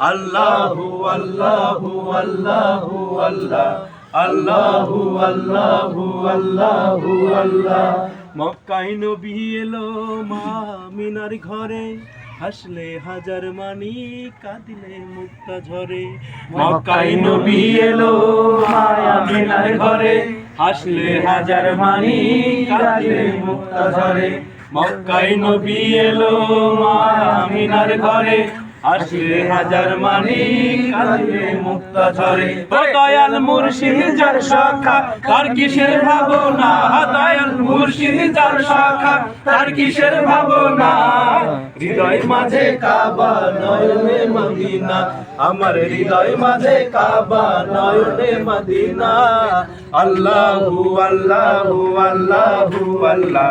আল্লাহু আল্লাহু আল্লাহু আল্লাহ, আল্লাহু আল্লাহু আল্লাহু আল্লাহ। মক্কায় নবী এলো মা মিনার ঘরে, হাসলে হাজার মানি, কাঁদিলে মুক্তা ঝরে। মক্কায় নবী এলো মায়া মিনার ঘরে, হাসলে হাজার মানি, কাঁদিলে মুক্তা ঝরে। মক্কায় নবী এলো মায়া মিনার ঘরে আসলে হাজার মানি কাঁদিলে মুক্তা ঝরে। দয়াল মুর্শিদ, যার শাখা, তার কিসের ভাবনা? দয়াল মুর্শিদ, যার শাখা, তার কিসের ভাবনা? হৃদয় মাঝে কাবা নয়নে মদিনা। আমার হৃদয় মাঝে কাবা নয়নে মদিনা। আল্লাহু আল্লাহু আল্লাহু, আল্লাহ।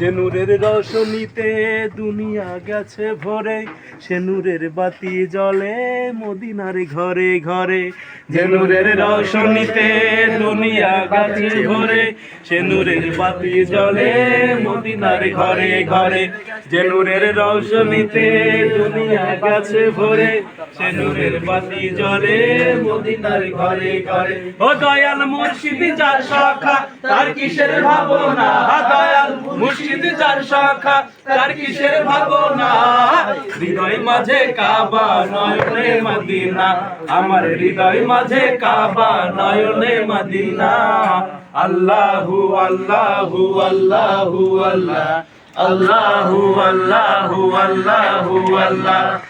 যে নূরের রোশনীতে দুনিয়া গেছে ভরে সে নূরের বাতি জ্বলে মদিনার ঘরে ঘরে। যে নূরের রোশনীতে দুনিয়া গেছে ভরে সে নূরের বাতি জ্বলে মদিনার ঘরে ঘরে। যে নূরের রোশনীতে দুনিয়া গেছে ভরে হৃদয় মাঝে কাবা নয়নে মদিনা। আমার হৃদয় মাঝে কাবা নয়নে মদিনা। আল্লাহু আল্লাহু আল্লাহু, আল্লাহ। আল্লাহু আল্লাহু আল্লাহু, আল্লাহ।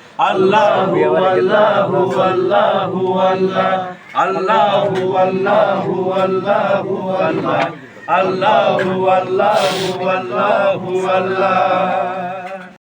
আল্লাহু আল্লাহু আল্লাহু আল্লাহ আল্লাহু আল্লাহু আল্লাহু আল্লাহ আল্লাহু আল্লাহু আল্লাহু আল্লাহ।